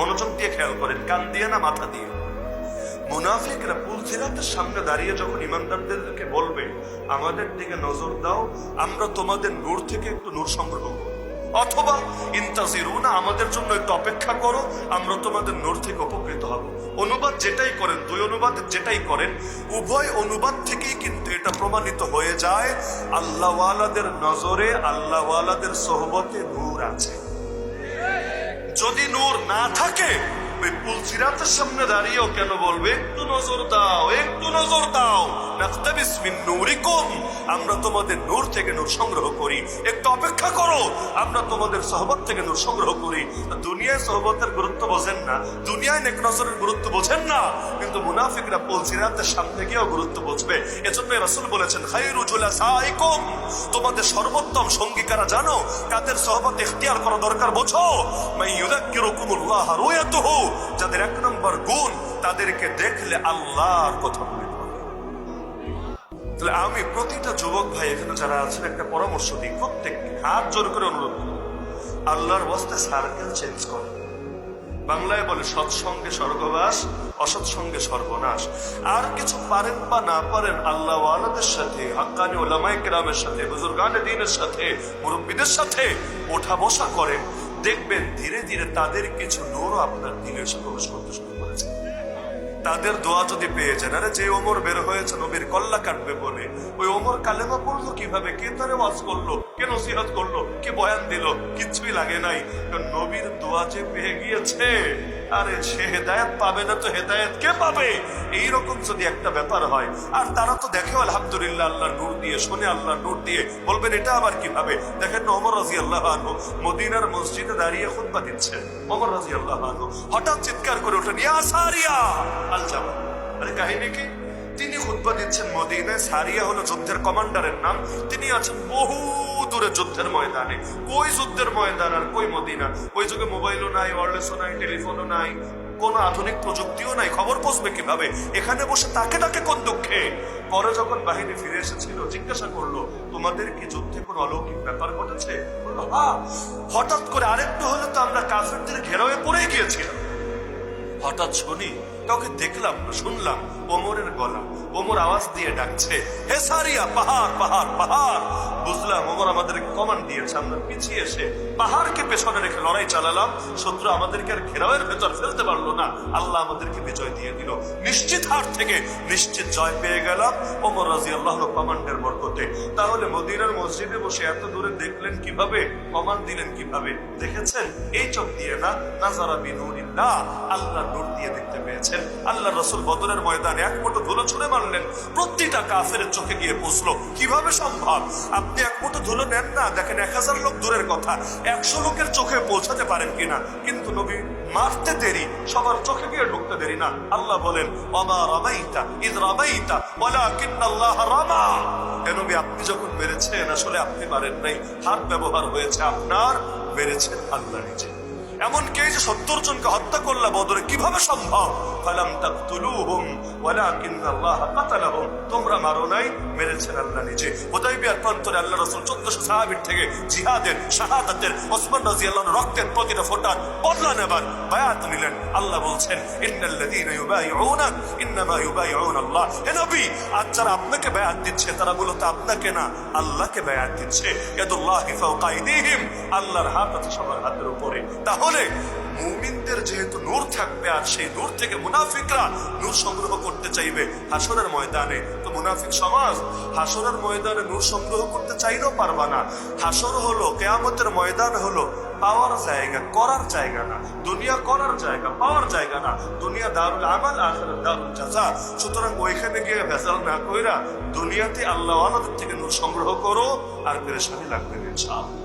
মনোযোগ দিয়ে খেয়াল করেন, কান দিয়ে না মাথা দিয়ে। মুনাফিকরা পুলসিরাতের সামনে দাঁড়িয়ে যখন ইমানদারদেরকে বলবে, আমাদের দিকে নজর দাও, আমরা তোমাদের নূর থেকে একটু নূর সংগ্রহ করব। অথবা, ইন্তাজিরুনা, আমাদের জন্য একটু অপেক্ষা করো, আমরা তোমাদের নূর থেকে উপকৃত হব। অনুবাদ যেটাই করেন, দুই অনুবাদ যেটাই করেন, উভয় অনুবাদ থেকেই কিন্তু এটা প্রমাণিত হয়ে যায়, আল্লাহওয়ালাদের নজরে, আল্লাহওয়ালাদের সোহবতে নূর আছে। যদি নূর না থাকে, ওই পুলসিরাতের সামনে দাঁড়িয়েও কেন বলবে, একটু নজর দাও, একটু নজর দাও, নাকতাবিস মিন নূরিকুম, আমরা তোমাদের নূর থেকে নূর সংগ্রহ করি। একটু অপেক্ষা করো আমরা তোমাদের সহবত থেকে নূর সংগ্রহ করি। দুনিয়ায় সহবতের গুরুত্ব বোঝেন না, দুনিয়ায় নেক নজরের গুরুত্ব বোঝেন না। কিন্তু মুনাফিকরা পুলসিরাতের সামনে গিয়েও গুরুত্ব বুঝবে। এজন্য রাসূল বলেছেন, খায়রু জুলাসাইকুম। তোমাদের সর্বোত্তম সঙ্গী কারা জানো কাদের সহবত এখতিয়ার করা দরকার, বোঝো। মাই ইউযাক্কিরুকুমুল্লাহ রুয়াতুহু। যাদের এক নম্বর গুণ, তাদেরকে দেখলে আল্লাহর কথা তাহলে আমি প্রতিটা যুবক ভাই এখানে যারা আছেন, একটা পরামর্শ দিই। প্রত্যেককে হাত জোর করে অনুরোধ করি আল্লাহর বস্তে সার্কেল চেঞ্জ করে। বাংলায় বলে, সৎসঙ্গে স্বর্গবাস, অসৎসঙ্গে সর্বনাশ। আর কিছু পারেন বা না পারেন, আল্লাহ আলাদের সাথে, হাক্কানি ওলামাই কেরামের সাথে, বুজুর্গানে দিনের সাথে, মুরব্বীদের সাথে ওঠা বসা করেন। দেখবেন ধীরে ধীরে তাদের কিছু নূরও আপনার দিনের সাথে প্রবেশ করতে শুরু করেছে। তাদের দোয়া যদি পেয়ে যান, আরে যে ওমর বের হয়েছে নবীর কল্লা কাটবে বলে, ওই ওমর কালেমা পড়ল কীভাবে? কে তারে ওয়াজ করল? কে নসিহত করল? কে বয়ান দিল? কিচ্ছুই লাগে নাই। নবীর দোয়া যে পেয়ে গিয়েছে, আরে সে হেদায়ত পাবে না তো হেদায়ত কে পাবে? এইরকম যদি একটা ব্যাপার হয়, আর তারা তো দেখে আলহামদুলিল্লাহ আল্লাহ নূর দিয়ে, শোনে আল্লাহ নূর দিয়ে, বলবেন এটা আবার কীভাবে? দেখেন না ওমর রাজি আল্লাহ আনহু মদিনার মসজিদে দাঁড়িয়ে খুতবা দিচ্ছে। ওমর রাজি আল্লাহ আনহু হঠাৎ চিৎকার করে ওঠেন ইয়া সারিয়া! আল জামা আরে কাহিনী কি? তিনি খুতবা দিচ্ছেন মদিনায়। সারিয়া হলো যুদ্ধের কমান্ডারের নাম। তিনি আছেন বহু দূরে যুদ্ধের ময়দানে। কই যুদ্ধের ময়দান আর কই মদিনা? ওই যুগে মোবাইলও নাই ওয়ারলেসও নাই, টেলিফোনও নাই, কোন আধুনিক প্রযুক্তিও নাই। খবর পৌঁছবে কীভাবে? এখানে বসে তাকে তাকে কোন দুঃখে? পরে যখন বাহিনী ফিরে এসেছিল, জিজ্ঞাসা করল, তোমাদের কি যুদ্ধে কোন অলৌকিক ব্যাপার ঘটেছে। হঠাৎ করে আরেকটু হলে তো আমরা কাফেরদের ঘেরাওয়ে পড়ে গিয়েছিলাম। হঠাৎ শুনি, কাউকে দেখলাম শুনলাম, ওমরের গলা, ওমর আওয়াজ দিয়ে ডাকছে, হে সারিয়া, পাহাড় পাহাড় পাহাড়! বুঝলাম, ওমর আমাদের কমান্ড দিয়েছে, আমরা পিছিয়ে এসে পাহাড়কে পেছনে রেখে লড়াই চালালাম। শত্রু আমাদেরকে আর ঘেরাওয়ের ভেতর ফেলতে পারল না। আল্লাহ আমাদেরকে বিজয় দিয়ে দিল। নিশ্চিত হার থেকে নিশ্চিত জয় পেয়ে গেলাম ওমর রাজি আল্লাহ কমান্ডের বরকতে। তাহলে মদিনার মসজিদে বসে এত দূরে দেখলেন কীভাবে? কমান্ড দিলেন কীভাবে? দেখেছেন? এই চোখ দিয়ে না? নাজারা বিনুরিল্লাহ। আল্লাহ নূর দিয়ে দেখতে পেয়েছেন। আল্লাহ রসুল বদরের ময়দানে এক মুঠো ধুলো ছুঁড়ে মারলেন। প্রতিটা কাফের চোখে গিয়ে পৌঁছলো কীভাবে সম্ভব? আপনি এক মুঠো ধুলো নেন না, দেখেন এক হাজার লোক দূরের কথা। একশো লোকের চোখে পৌঁছাতে পারেন কিনা। কিন্তু নবী, মারতে দেরি, সবার চোখে গিয়ে ঢুকতে দেরি না। আল্লাহ বলেন, অমা রামাইতা ইদ রামাইতা বলা আল্লাহ রামা এ আপনি যখন মেরেছেন, আসলে আপনি মারেন নাই। হাত ব্যবহার হয়েছে আপনার, মেরেছেন আল্লাহ নিজে। এমনকি এই যে সত্তর জনকে হত্যা করলা বদরে কীভাবে সম্ভব? ফালাম ওয়ালাকিন আল্লাহ তোমরা মারো নাই, মেরেছেন আল্লাহ নিজে। হুদাইবিয়ার প্রান্তরে আল্লাহ রাসূল 1400 সাহাবীর থেকে জিহাদের, শাহাদাতের, ওসমান রক্তের প্রতিটা বদলা নেবার বায়াত নিলেন। আল্লাহ বলছেন, ইন্নাল্লাযীনা ইউবাইউনা, ইন্নামা ইউবাইউনা আল্লাহ। হে নবী, আজ যারা আপনাকে বায়াত দিচ্ছে, তারা মূলত আপনাকে না, আল্লাহকে বায়াত দিচ্ছে। ইয়াদুল্লাহি ফাওকা আইদিহিম, আল্লাহর হাত আছে সবার হাতের উপরে। তাহলে মুমিনদের যেহেতু নূর থাকবে আর সেই নূর থেকে মুনাফিকরা নূর সংগ্রহ করতে চাইবে হাসরের ময়দানে, তো মুনাফিক সমাজ হাসরের ময়দানে নূর সংগ্রহ করতে চাইলেও পারবা না। হাসর হলো, কেয়ামতের ময়দান হলো পাওয়ার জায়গা, করার জায়গা না। দুনিয়া করার জায়গা, পাওয়ার জায়গা না। দুনিয়া দারুল আমাল, আখেরাত দারুল জাযা সুতরাং ওইখানে গিয়ে ভেজাল না কইরা দুনিয়াতে আল্লাহ আলাদের থেকে নূর সংগ্রহ করো আর পেরেশানি লাগবে ইনশাআল্লাহ।